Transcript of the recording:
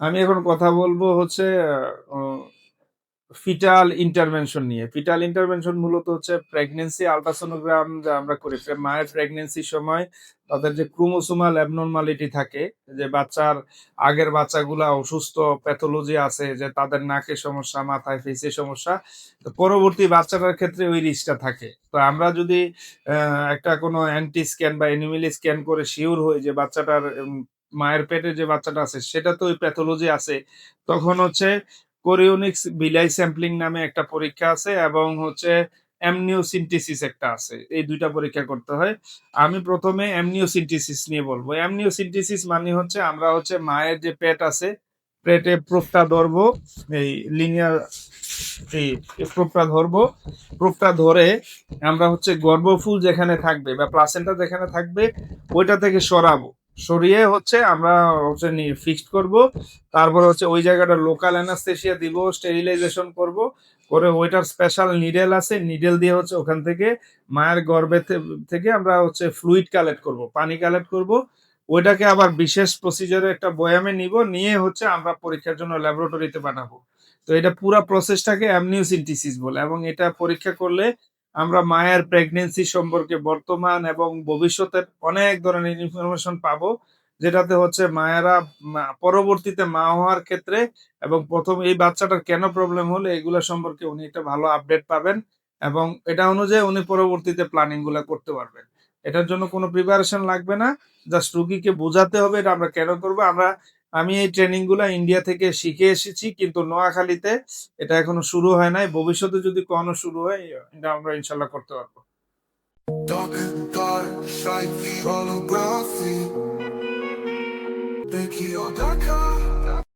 আমি এখন কথা বলব হচ্ছে ফিটাল ইন্টারভেনশন নিয়ে। ফিটাল ইন্টারভেনশন মূলত হচ্ছে প্রেগনেন্সি আলট্রাসোনোগ্রাম যা আমরা করি। মায়ের প্রেগনেন্সির সময় তাদের যে ক্রোমোসোমাল অ্যাবনর্মালিটি থাকে, যে বাচ্চার আগের বাচ্চাগুলা অসুস্থ প্যাথোলজি আছে, যে তাদের নাকে সমস্যা, মাথায় ফেসে সমস্যা, তো পরবর্তী বাচ্চাটার ক্ষেত্রে ওই রিস্কটা থাকে। তো আমরা যদি একটা কোনো অ্যান্টি স্ক্যান বা এনিমেলি স্ক্যান করে শিওর হই যে বাচ্চাটার মায়ের পেটে যে বাচ্চাটা আছে, সেটা তো ওই প্যাথোলজি আছে। তখন হচ্ছে কোরিওনিক্স বিলাই স্যাম্পলিং নামে একটা পরীক্ষা আছে এবং হচ্ছে অ্যামনিওসিনটিসিস একটা আছে। এই দুইটা পরীক্ষা করতে হয়। আমি প্রথমে অ্যামনিওসিনটিসিস নিয়ে বলব। অ্যামনিওসিনটিসিস মানে হচ্ছে আমরা হচ্ছে মায়ের যে পেট আছে, পেটে প্রোপটা ধরবো, এই লিনিয়ার এই প্রোপটা ধরবো, প্রোপটা ধরে আমরা হচ্ছে গর্ভফুল যেখানে থাকবে বা প্লাসেন্টা যেখানে থাকবে, ওইটা থেকে সরাবো। সরিয়ে হচ্ছে আমরা হচ্ছে ফিক্সড করব। তারপর হচ্ছে ওই জায়গাটা লোকাল অ্যানাস্থেশিয়া দিব স্টেরিলাইজেশন করব। করে ওইটার স্পেশাল নিডেল আছে নিডেল দিয়ে হচ্ছে ওখান থেকে মায়ের গর্ভে থেকে আমরা হচ্ছে ফ্লুইড কালেক্ট করব, পানি কালেক্ট করব। ওইটাকে আবার বিশেষ প্রসিজারে একটা বয়ামে নিব, নিয়ে হচ্ছে আমরা পরীক্ষার জন্য ল্যাবরেটরিতে পাঠাবো। তো এটা পুরো প্রসেসটাকে অ্যামনিওসিনটিসিস বলে এবং এটা পরীক্ষা করলে আমরা মায়ের প্রেগনেন্সি সম্পর্কে বর্তমান এবং ভবিষ্যতের অনেক ধরনের ইনফরমেশন পাবো, যেটাতে হচ্ছে মায়েরা পরবর্তীতে মা হওয়ার ক্ষেত্রে এবং প্রথম এই বাচ্চাটার কেন প্রবলেম হলো, এগুলো সম্পর্কে উনি একটা ভালো আপডেট পাবেন এবং এটা অনুযায়ী উনি পরবর্তীতে প্ল্যানিংগুলা করতে পারবেন। এটার জন্য কোনো প্রিপারেশন লাগবে না জাস্ট রুগীকে বোঝাতে হবে এটা আমরা কেন করব, আমরা আমি এই ট্রেনিংগুলা ইন্ডিয়া থেকে শিখে এসেছি, কিন্তু নোয়াখালীতে এটা এখনও শুরু হয় নাই। ভবিষ্যতে যদি কখনো শুরু হয়, এটা আমরা ইনশাল্লাহ করতে পারব। Dark and.